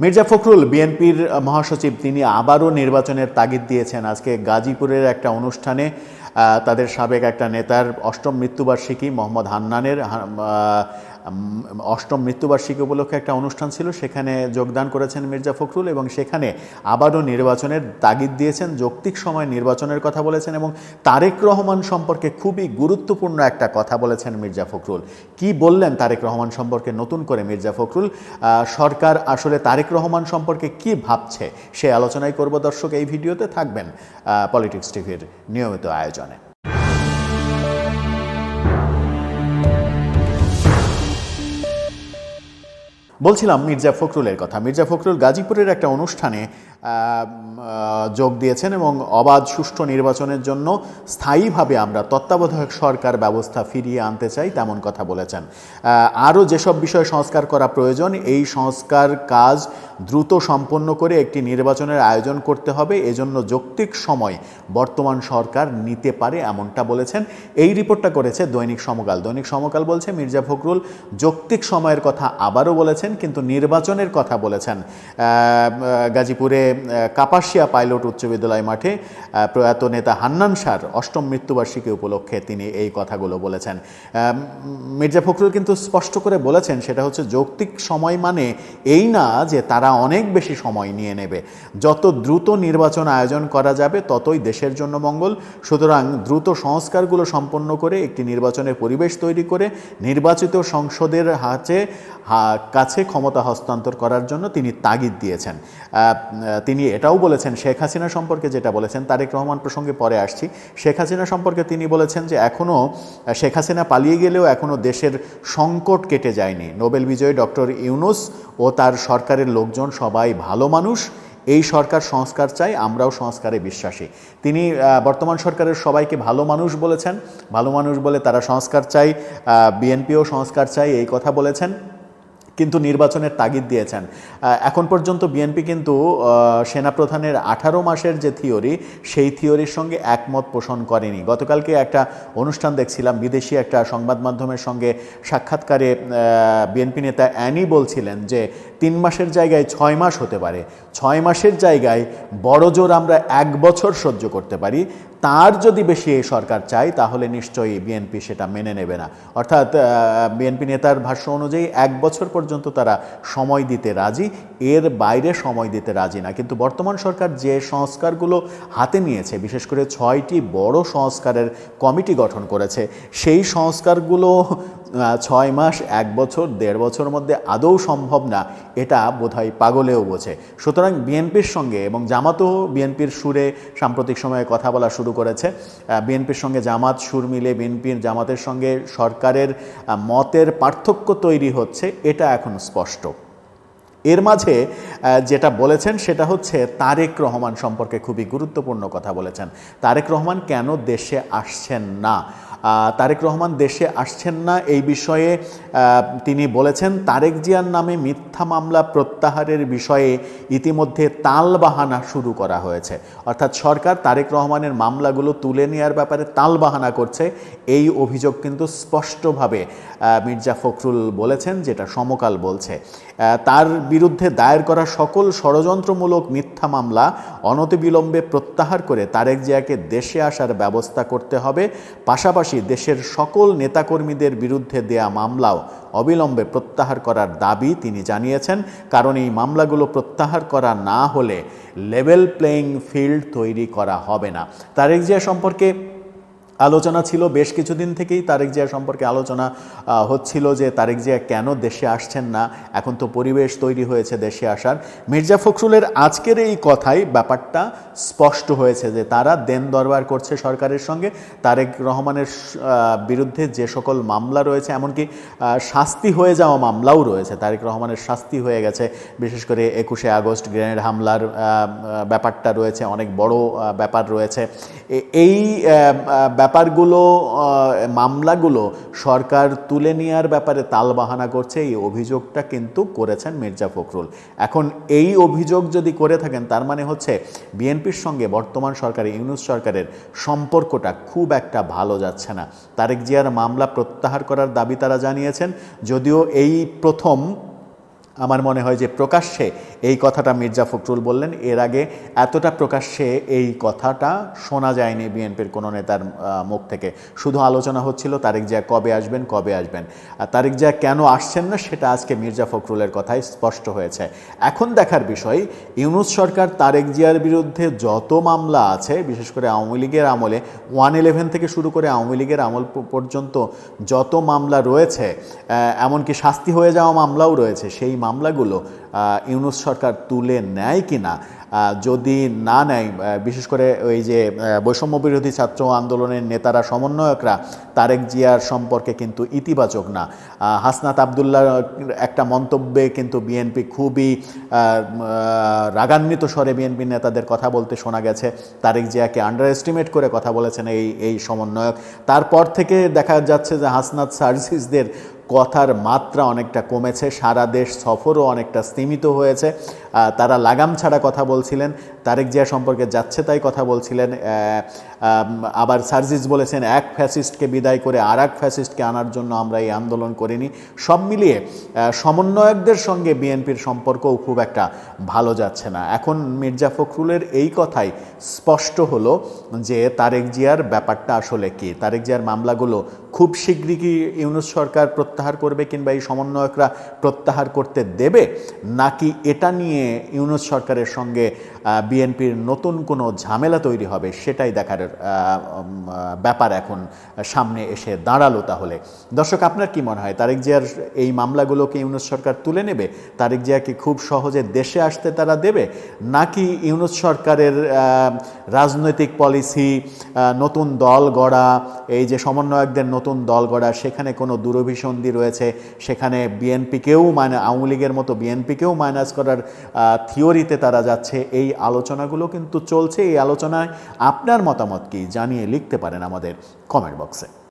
মির্জা ফখরুল বিএনপির মহাসচিব, তিনি আবারও নির্বাচনের তাগিদ দিয়েছেন। আজকে গাজীপুরের একটা অনুষ্ঠানে তাদের সাবেক একটা নেতার অষ্টম মৃত্যুবার্ষিকী, মোহাম্মদ হান্নানের অষ্টম মৃত্যুবার্ষিকী উপলক্ষে একটা অনুষ্ঠান ছিল, সেখানে যোগদান করেছেন মির্জা ফখরুল এবং সেখানে আবারও নির্বাচনের তাগিদ দিয়েছেন, যৌক্তিক সময় নির্বাচনের কথা বলেছেন এবং তারেক রহমান সম্পর্কে খুবই গুরুত্বপূর্ণ একটা কথা বলেছেন মির্জা ফখরুল। কি বললেন তারেক রহমান সম্পর্কে নতুন করে মির্জা ফখরুল? সরকার আসলে তারেক রহমান সম্পর্কে কি ভাবছে? সে আলোচনাই করব দর্শক, এই ভিডিওতে থাকবেন পলিটিক্স টিভির নিয়মিত আয়োজনে। বলছিলাম মির্জা ফখরুলের কথা। মির্জা ফখরুল গাজীপুরের একটা অনুষ্ঠানে যোগ দিয়েছেন এবং অবাধ সুষ্ঠু নির্বাচনের জন্য স্থায়ীভাবে আমরা তত্ত্বাবধায়ক সরকার ব্যবস্থা ফিরিয়ে আনতে চাই তেমন কথা বলেছেন। আরও যেসব বিষয় সংস্কার করা প্রয়োজন, এই সংস্কার কাজ দ্রুত সম্পন্ন করে একটি নির্বাচনের আয়োজন করতে হবে। এজন্য যৌক্তিক সময় বর্তমান সরকার নিতে পারে এমনটা বলেছেন। এই রিপোর্টটা করেছে দৈনিক সমকাল। দৈনিক সমকাল বলছে, মির্জা ফখরুল যৌক্তিক সময়ের কথা আবারও বলেছেন। কিন্তু নির্বাচনের কথা বলেছেন। গাজীপুরে কাপাসিয়া পাইলট উচ্চ বিদ্যালয় মাঠে প্রয়াত নেতা হান্নান সার অষ্টম মৃত্যুবার্ষিকী উপলক্ষে তিনি এই কথাগুলো বলেছেন। মির্জা ফখরুল কিন্তু স্পষ্ট করে বলেছেন, সেটা হচ্ছে যৌক্তিক সময় মানে এই না যে তারা অনেক বেশি সময় নিয়ে নেবে। যত দ্রুত নির্বাচন আয়োজন করা যাবে, ততই দেশের জন্য মঙ্গল। সুতরাং দ্রুত সংস্কারগুলো সম্পন্ন করে, একটি নির্বাচনের পরিবেশ তৈরি করে, নির্বাচিত সংসদের হাতে, হা- কাছে ক্ষমতা হস্তান্তর করার জন্য তিনি তাগিদ দিয়েছেন। তিনি এটাও বলেছেন, শেখ হাসিনা সম্পর্কে যেটা বলেছেন, তারেক রহমান প্রসঙ্গে পরে আসছি। শেখ হাসিনা সম্পর্কে তিনি বলেছেন যে এখনও শেখ হাসিনা পালিয়ে গেলেও এখনও দেশের সংকট কেটে যায়নি। নোবেল বিজয়ী ডক্টর ইউনুস ও তার সরকারের লোকজন সবাই ভালো মানুষ। এই সরকার সংস্কার চাই, আমরাও সংস্কারে বিশ্বাসী। তিনি বর্তমান সরকারের সবাইকে ভালো মানুষ বলেছেন। ভালো মানুষ বলে তারা সংস্কার চাই বিএনপিও সংস্কার চাই, এই কথা বলেছেন। কিন্তু নির্বাচনের তাগিদ দিয়েছেন। এখন পর্যন্ত বিএনপি কিন্তু সেনাপ্রধানের আঠারো মাসের যে থিওরি, সেই থিওরির সঙ্গে একমত পোষণ করেনি। গতকালকে একটা অনুষ্ঠান দেখছিলাম, বিদেশি একটা সংবাদ মাধ্যমের সঙ্গে সাক্ষাৎকারে বিএনপি নেতা অ্যানি বলছিলেন যে, তিন মাসের জায়গায় ছয় মাস হতে পারে। ছয় মাসের জায়গায় বড় জোর আমরা এক বছর সহ্য করতে পারি। তার যদি বেশি এই সরকার চায়, তাহলে নিশ্চয়ই বিএনপি সেটা মেনে নেবে না। অর্থাৎ বিএনপি নেতার ভাষ্য অনুযায়ী এক বছর পর্যন্ত তারা সময় দিতে রাজি, এর বাইরে সময় দিতে রাজি না। কিন্তু বর্তমান সরকার যে সংস্কারগুলো হাতে নিয়েছে, বিশেষ করে ছয়টি বড় সংস্কারের কমিটি গঠন করেছে, সেই সংস্কারগুলো ছয় মাস, এক বছর, দেড় বছর মধ্যে আদৌ সম্ভব না। এটা বোধহয় পাগলেও বোঝে। সুতরাং বিএনপির সঙ্গে এবং জামাতও বিএনপির সুরে সাম্প্রতিক সময়ে কথা বলা শুরু করেছে। বিএনপির সঙ্গে জামাত, সুর মিলে বিএনপির জামাতের সঙ্গে সরকারের মতের পার্থক্য তৈরি হচ্ছে, এটা এখন স্পষ্ট। এর মাঝে যেটা বলেছেন সেটা হচ্ছে তারেক রহমান সম্পর্কে খুবই গুরুত্বপূর্ণ কথা বলেছেন। তারেক রহমান কেন দেশে আসছেন না? তারেক রহমান দেশে আসছেন না এই বিষয়ে তিনি বলেছেন, তারেক জিয়ার নামে মিথ্যা মামলা প্রত্যাহারের বিষয়ে ইতিমধ্যে তালবাহানা শুরু করা হয়েছে। অর্থাৎ সরকার তারেক রহমানের মামলাগুলো তুলে নেওয়ার ব্যাপারে তালবাহানা করছে। এই অভিযোগ কিন্তু স্পষ্টভাবে মির্জা ফখরুল বলেছেন, যেটা সমকাল বলছে। তার বিরুদ্ধে দায়ের করা সকল ষড়যন্ত্রমূলক মিথ্যা মামলা অনতিবিলম্বে প্রত্যাহার করে তারেক জিয়াকে দেশে আসার ব্যবস্থা করতে হবে। পাশাপাশি দেশের সকল নেতাকর্মীদের বিরুদ্ধে দেয়া মামলাও অবিলম্বে প্রত্যাহার করার দাবি তিনি জানিয়েছেন, কারণ এই মামলাগুলো প্রত্যাহার করা না হলে লেভেল প্লেয়িং ফিল্ড তৈরি করা হবে না। তারেক জিয়া সম্পর্কে আলোচনা ছিল, বেশ কিছুদিন থেকেই তারেক জিয়া সম্পর্কে আলোচনা হচ্ছিল যে তারেক জিয়া কেন দেশে আসছেন না? এখন তো পরিবেশ তৈরি হয়েছে দেশে আসার। মির্জা ফখরুলের আজকের এই কথাই ব্যাপারটা স্পষ্ট হয়েছে যে তারা দেন দরবার করছে সরকারের সঙ্গে। তারেক রহমানের বিরুদ্ধে যে সকল মামলা রয়েছে, এমনকি শাস্তি হয়ে যাওয়া মামলাও রয়েছে। তারেক রহমানের শাস্তি হয়ে গেছে। বিশেষ করে একুশে আগস্ট গ্রেনেড হামলার ব্যাপারটা রয়েছে, অনেক বড় ব্যাপার রয়েছে। এই ব্যাপারগুলো মামলাগুলো সরকার তুলে নেওয়ার ব্যাপারে তালবাহানা করছে, এই অভিযোগটা কিন্তু করেছেন মির্জা ফখরুল। এখন এই অভিযোগ যদি করে থাকেন, তার মানে হচ্ছে বিএনপির সঙ্গে বর্তমান সরকারের, ইউনুস সরকারের সম্পর্কটা খুব একটা ভালো যাচ্ছে না। তারেক জিয়ার মামলা প্রত্যাহার করার দাবি তারা জানিয়েছেন, যদিও এই প্রথম আমার মনে হয় যে প্রকাশ্যে এই কথাটা মির্জা ফখরুল বললেন। এর আগে এতটা প্রকাশ্যে এই কথাটা শোনা যায়নি বিএনপির কোনো নেতার মুখ থেকে। শুধু আলোচনা হচ্ছিল তারেক জিয়া কবে আসবেন কবে আসবেন। আর তারেক জিয়া কেন আসছেন না সেটা আজকে মির্জা ফখরুলের কথায় স্পষ্ট হয়েছে। এখন দেখার বিষয়, ইউনুস সরকার তারেক জিয়ার বিরুদ্ধে যত মামলা আছে, বিশেষ করে আওয়ামী লীগের আমলে, ওয়ান ইলেভেন থেকে শুরু করে আওয়ামী লীগের আমল পর্যন্ত যত মামলা রয়েছে এমনকি শাস্তি হয়ে যাওয়া মামলাও রয়েছে, সেই মামলাগুলো ইউনুস সরকার তুলে নেয় কি না যদি না নেয় বিশেষ করে ওই যে বৈষম্য বিরোধী ছাত্র আন্দোলনের নেতারা, সমন্বয়করা, তারেক জিয়ার সম্পর্কে কিন্তু ইতিবাচক না। হাসনাত আবদুল্লাহ একটা মন্তব্যে কিন্তু বিএনপি খুবই রাগান্বিত স্বরে বিএনপি নেতাদের কথা বলতে শোনা গেছে। তারেক জিয়াকে আন্ডার এস্টিমেট করে কথা বলেছেন এই এই সমন্বয়ক। তারপর থেকে দেখা যাচ্ছে যে হাসনাত সার্জিসদের কথার মাত্রা অনেকটা কমেছে, সারা দেশ সফরও অনেকটা স্তীমিত হয়েছে। তারা লাগাম ছাড়া কথা বলছিলেন। তারেক জিয়া সম্পর্কে যাচ্ছে তাই কথা বলছিলেন আবার সার্জিস বলেছেন, এক ফ্যাসিস্টকে বিদায় করে আর এক ফ্যাসিস্টকে আনার জন্য আমরা এই আন্দোলন করিনি। সব মিলিয়ে সমন্বয়কদের সঙ্গে বিএনপির সম্পর্কও খুব একটা ভালো যাচ্ছে না। এখন মির্জা ফখরুলের এই কথাই স্পষ্ট হলো যে তারেক জিয়ার ব্যাপারটা আসলে কি? তারেক জিয়ার মামলাগুলো খুব শীঘ্রই কি ইউনুস সরকার প্রত্যাহার করবে কিংবা এই সমন্বয়করা প্রত্যাহার করতে দেবে? নাকি এটা নিয়ে ইউনুস সরকারের সঙ্গে বিএনপির নতুন কোনো ঝামেলা তৈরি হবে সেটাই দেখার ব্যাপার এখন সামনে এসে দাঁড়াল তাহলে। দর্শক, আপনার কি মনে হয়, তারেক জিয়ার এই মামলাগুলোকে ইউনুস সরকার তুলে নেবে? তারেক জিয়াকে খুব সহজে দেশে আসতে তারা দেবে? নাকি ইউনুস সরকারের রাজনৈতিক পলিসি নতুন দল গড়া, এই যে সমন্বয়কদের নতুন দল গড়া, সেখানে কোনো দুরভিসন্ধি রয়েছে, সেখানে বিএনপিকেও মানে আওয়ামী লীগের মতো বিএনপিকেও মাইনাস করার থিওরিতে তারা যাচ্ছে, এই আলোচনাগুলো কিন্তু চলছে। এই আলোচনায় আপনার মতামত কি জানিয়ে লিখতে পারেন আমাদের কমেন্ট বক্সে